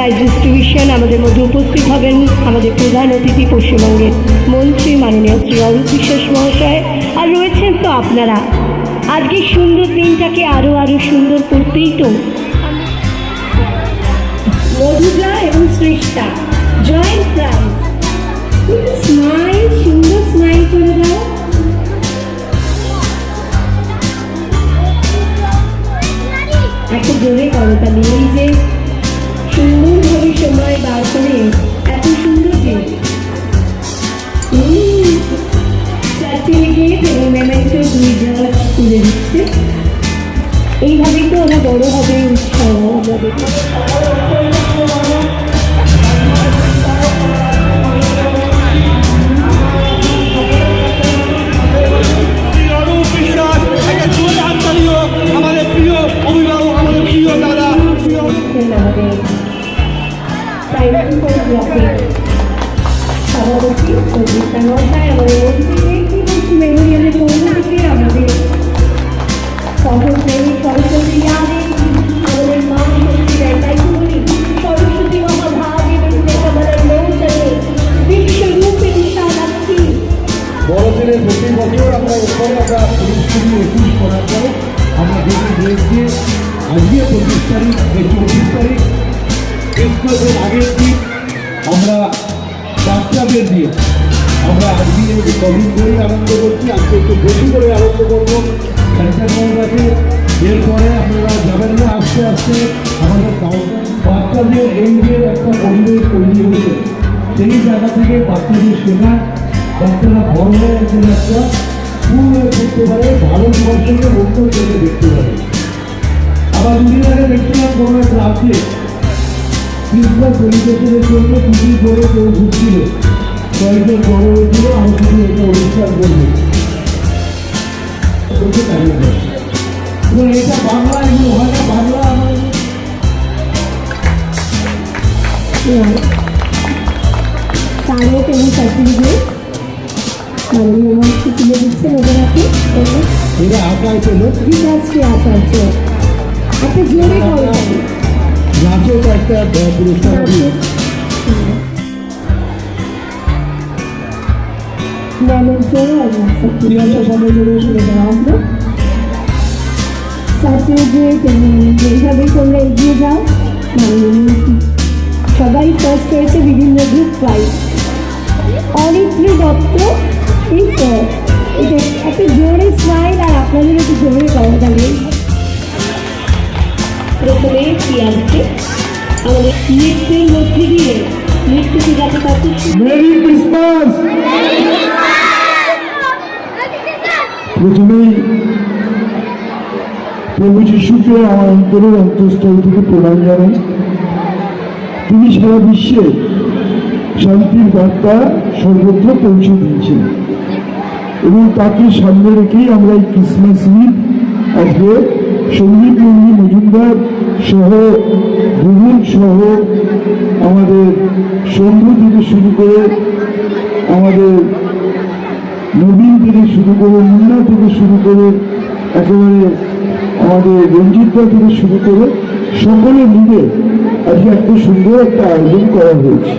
অনুষ্ঠান আমাদের মধ্যে উপস্থিত হবেন আমাদের প্রধান অতিথি পশ্চিমবঙ্গের মন্ত্রী মাননীয় শ্রী অরূপ বিশ্বাস মহাশয়। আর রয়েছেন তো আপনারা। আজকে সুন্দর দিনটাকে আরও আরও সুন্দর করতেই তো। মধুজা এবং শ্রেষ্ঠা জয়েন্ট প্রাইজ স্মাইল সুন্দর স্মাইল করে দাও। একটা জোরে করো তাহলে, এই যে সুন্দরভাবে সময় বার করে এত সুন্দর দিন দুই জায়গা তুলে দিচ্ছে এইভাবেই তো ওরা বড় হবে উৎসাহ বাচ্চাদের দিয়ে। আমরা আজকে একটু কদিন ধরেই আনন্দ করছি, আজকে একটু বেশি করে আনন্দ করব। সেন্টার এরপরে আপনারা যাবেন না, আস্তে আস্তে আমাদের বাচ্চাদের এই যে একটা পরিবেশ তৈরি হয়েছে। সেই জায়গা থেকে বাচ্চাদের শেখা বাচ্চারা বড় হয়ে একদিন একটা হয়ে করতে পারে ভারতবর্ষকে অন্য চোখে দেখতে পারে। আবার দুদিন আগে দেখছিলাম কোনো এক রাজ্যে ক্রিসমাস সেলিব্রেশনের জন্য দুদিন ধরে কেউ ঘুরছিল। কয়েকজন বড় হয়েছিল আমি শুধু এটা অনুষ্ঠান করব। এটা বাংলা এগুলো হয় না বাংলা আমার তারক এবং সার্টিফিকেট মাননীয় মন্ত্রী তুলে দিচ্ছেন ওদের হাতে এরা আঁকায় পেল বিকাশশ্রী আচার্য একটা জোরে করো নাচেও তো একটা আছে হলো সার্টিফিকেট এবং যেভাবে তোমরা এগিয়ে যাও সবাই ফার্স্ট হয়েছে বিভিন্ন গ্রুপ প্রাইজ অরিত্রী দত্ত এই তো এটা একটা জোরে স্মাইল আর আপনাদের একটু জোরে করো তাহলে প্রথমে আসছে আমাদের নৃত্যের মধ্যে দিয়ে যাতে কত সুন্দর মেরি ক্রিসমাস প্রথমেই প্রভু যিশুকে আমার অন্তরের অন্তঃস্থল থেকে প্রণাম জানাই। তিনি সারা বিশ্বে শান্তির বার্তা সর্বত্র পৌঁছে দিয়েছেন এবং তাকে সামনে রেখেই আমরা এই ক্রিসমাস ঈদ আজকে সংগীত মন্দির মজুমদার সহ ভুবন সহ আমাদের সন্ধু থেকে শুরু করে আমাদের নবীন থেকে শুরু করে মুন্না থেকে শুরু করে একেবারে আমাদের রঞ্জিতদা থেকে শুরু করে সকলে মিলে আজকে একটা সুন্দর একটা আয়োজন করা হয়েছে।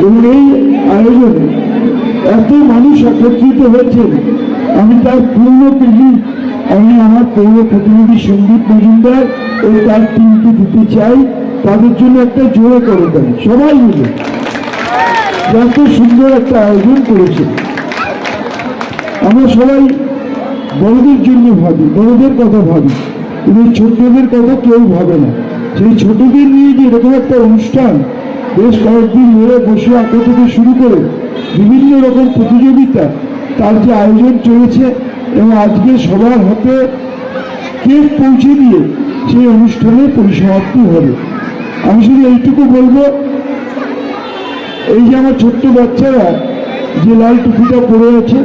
এবং এই আয়োজনে এত মানুষ একত্রিত হয়েছেন, আমি তার পূর্ণ কৃতি, আমি আমার পৌর প্রতিনিধি সন্দীপ মজুমদার ও তার টিমকে দিতে চাই, তাদের জন্য একটা জোরে করে দেন, সবাই মিলে। এত সুন্দর একটা আয়োজন করেছে আমরা সবাই বড়দের জন্য ভাবি, বড়দের কথা ভাবি। কিন্তু ছোটদের কথা কেউ ভাবে না। সেই ছোটদের নিয়ে যে এরকম একটা অনুষ্ঠান বেশ কয়েকদিন ধরে বসে আঁকা থেকে শুরু করে বিভিন্ন রকম প্রতিযোগিতা, তার যে আয়োজন চলেছে এবং আজকে সবার হাতে কেক পৌঁছে দিয়ে সেই অনুষ্ঠানের পরিসমাপ্তি হবে। আমি শুধু এইটুকু বলব, এই যে আমার ছোট্ট বাচ্চারা যে লাল টুপিটা পরে আছে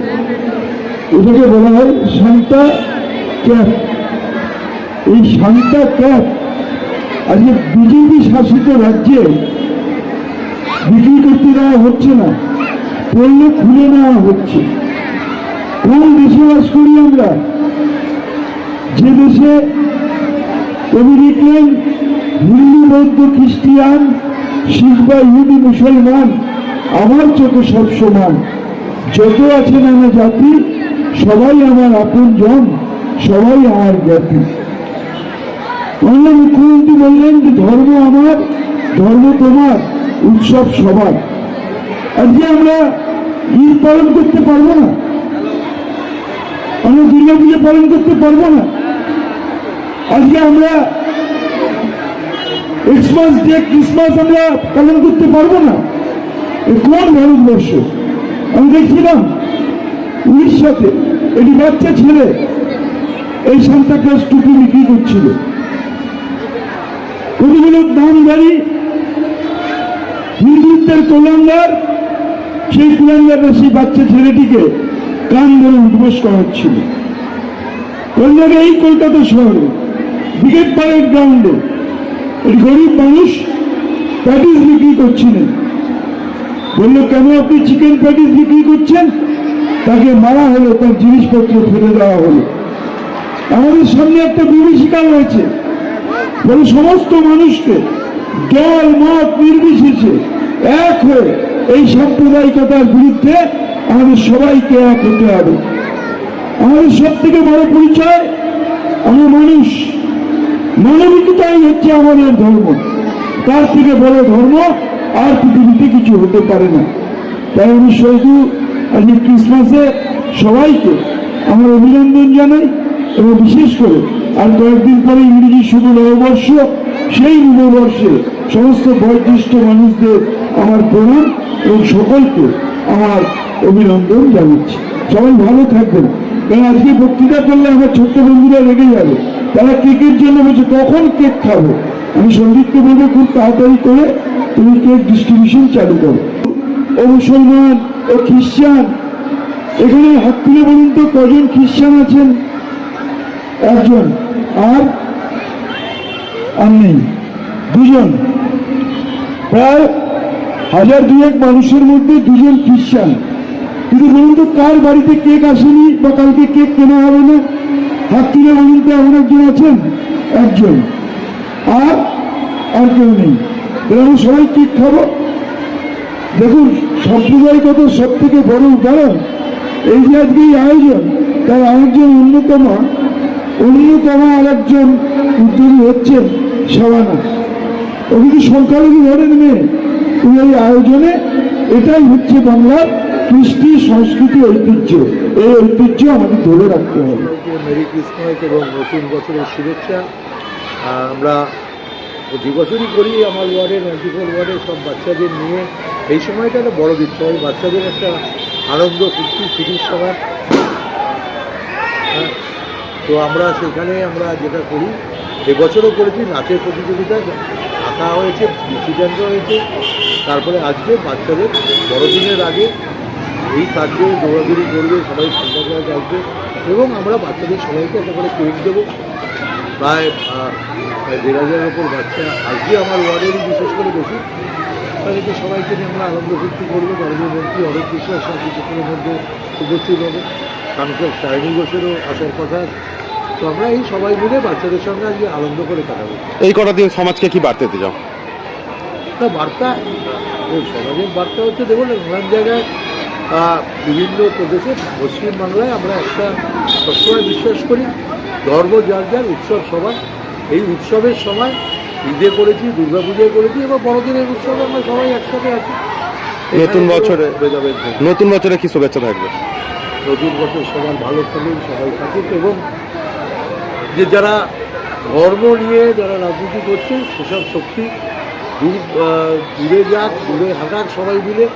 এটাকে বলা হয় শান্তা ক্যাপ এই শান্তা ক্যাপ আজকে বিজেপি শাসিত রাজ্যে বিক্রি করতে দেওয়া হচ্ছে না পড়লে খুলে নেওয়া হচ্ছে। কোন দেশে বাস করি আমরা? যে দেশে কবি হিন্দু, বৌদ্ধ, খ্রিস্টিয়ান, শিখ বা ইহুদি, মুসলমান, আমার চোখে সব সমান। যত আছে নানা জাতি সবাই আমার আপন জন, সবাই আমার জাতি মাননীয় মুখ্যমন্ত্রী বললেন যে, ধর্ম আমার, ধর্ম তোমার, উৎসব সবার। আজকে আমরা ঈদ পালন করতে পারব না। আমরা দুর্গা পুজো পালন করতে পারব না। আজকে আমরা ক্রিসমাস ডে ক্রিসমাস আমরা পালন করতে পারব না। কোন ভারতবর্ষ? আমি দেখছিলাম। উড়িষ্যাতে একটি বাচ্চা ছেলে। এই সান্তা ক্লাস টুপি বিক্রি করছিল। কতগুলো দাম গাড়ি? হিন্দুত্বের কল্যাণদার সেই কুলাঙ্গাররা সেই বাচ্চা ছেলেটিকে কান ধরে উদ্বোস করাচ্ছিল। জায়গায় এই কলকাতা শহরে ব্রিগেড পারেড গ্রাউন্ডে এই গরিব মানুষ প্যাটিস বিক্রি করছিলেন। বলল, কেন আপনি চিকেন প্যাটিস বিক্রি করছেন? তাকে মারা হলো, তার জিনিসপত্র ফেলে দেওয়া হলো। আমাদের সামনে একটা বিভীষিকা রয়েছে বলে সমস্ত মানুষকে দল, মত নির্বিশেষে এক হয়ে এই সাম্প্রদায়িকতার বিরুদ্ধে আমাদের সবাইকে এক হতে হবে। আমাদের সব থেকে বড় পরিচয়, আমরা মানুষ। মানবিকতাই হচ্ছে আমাদের ধর্ম। তার থেকে বড় ধর্ম আর পৃথিবীতে কিছু হতে পারে না। তাই আমি শুধু আজকে ক্রিসমাসে সবাইকে আমার অভিনন্দন জানাই এবং বিশেষ করে আর কয়েকদিন পরে ইংরেজি শুভ নববর্ষ, সেই নববর্ষে সমস্ত বয়োজ্যেষ্ঠ মানুষদের আমার প্রণাম এবং সকলকে আমার অভিনন্দন জানাচ্ছি। সবাই ভালো থাকবেন। কারণ আজকে বক্তৃতা করলে আমার ছোট্ট বন্ধুরা রেগে যাবে। তারা কেকের জন্য বলছে, কখন কেক খাব? আমি সন্দীপকে বলব, খুব তাড়াতাড়ি করে তুমি কেক ডিস্ট্রিবিউশন চালু করো। ও মুসলমান ও খ্রিস্টান এখানে হাত তুলে বলুন তো, কজন খ্রিস্টান আছেন? একজন। আর? নেই। দুজন। প্রায় হাজার দুয়েক মানুষের মধ্যে দুজন খ্রিস্টান কিন্তু বলুন তো, কার বাড়িতে কেক আসেনি বা কালকে কেক কেনা হবে না? হাত তুলে বলুন তো, এমন একজন আছেন? একজন। আর? আর কেউ নেই। আমরা সবাই কেক খাব? দেখুন সাম্প্রদায়িকতার সব থেকে বড় উদাহরণ এই যে আজকে এই আয়োজন। তার আরেকজন অন্যতম অন্যতম আর একজন উদ্যোগী হচ্ছেন সাবানা ও কিন্তু সংখ্যালঘু ঘরের মেয়ে? এই আয়োজনে, এটাই হচ্ছে বাংলার কৃষ্টি, সংস্কৃতি, ঐতিহ্য। এই ঐতিহ্য আমাদের ধরে রাখতে হবে। মেরি ক্রিসমাস এবং নতুন বছরের শুভেচ্ছা। আমরা প্রতি বছরই করি আমার ওয়ার্ডে নাইনটি ফোর ওয়ার্ডে সব বাচ্চাদের নিয়ে। এই সময়টা একটা বড়দিন সবাই বাচ্চাদের একটা আনন্দ ফুর্তি ছুটির সময়। হ্যাঁ, তো আমরা সেখানে আমরা যেটা করি এবছরও করেছি নাচের প্রতিযোগিতা আঁকা হয়েছে ডিসিডেন্ট হয়েছে। তারপরে আজকে বাচ্চাদের বড়দিনের আগে এই কাজে দৌড়াদৌড়ি করবে সবাই ঠান্ডা করে আসবে এবং আমরা বাচ্চাদের সবাইকে একটা করে কেক দেবো। প্রায় দেড় হাজারের ওপর বাচ্চা। আজকে আমার ওয়ার্ডেরই বিশেষ করে বেশি তাদেরকে সবাইকে নিয়ে আমরা আনন্দ ফুর্তি করব। মাননীয় মন্ত্রী অনেক বিশ্বাস শান্তি কিছুক্ষণের মধ্যে উপস্থিত হবে। সাংসদ সায়নী ঘোষেরও আসার কথা তো আমরা এই সবাই মিলে বাচ্চাদের সঙ্গে আজকে আনন্দ করে কাটাবো। এই কটা দিন সমাজকে কি বার্তা দিতে চাও? তা বার্তা সমাজের বার্তা হচ্ছে দেখুন নানান জায়গায় বিভিন্ন প্রদেশে পশ্চিমবাংলায় আমরা একটা সবসময় বিশ্বাস করি। ধর্ম যার যার উৎসব সবার। এই উৎসবের সময় ঈদে করেছি দুর্গা পুজোয় করেছি এবং বড়দিনের উৎসবে আমরা সবাই একসাথে আছি। নতুন বছরে-। নতুন বছরে কি শুভেচ্ছা থাকবে? নতুন বছর সবার ভালো থাকুক সবাই থাকুক এবং যে যারা ধর্ম নিয়ে যারা রাজনীতি করছে সেসব শক্তি দূর দূরে যাক দূরে হাঁটাক সবাই মিলে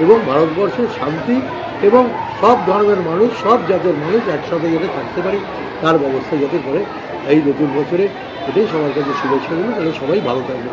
এবং ভারতবর্ষের শান্তি এবং সব ধর্মের মানুষ, সব জাতের মানুষ একসাথে যাতে থাকতে পারে, তার ব্যবস্থা যাতে করে এই নতুন বছরে এটাই সবার কাছে শুভেচ্ছা দিল তাহলে সবাই ভালো থাকবে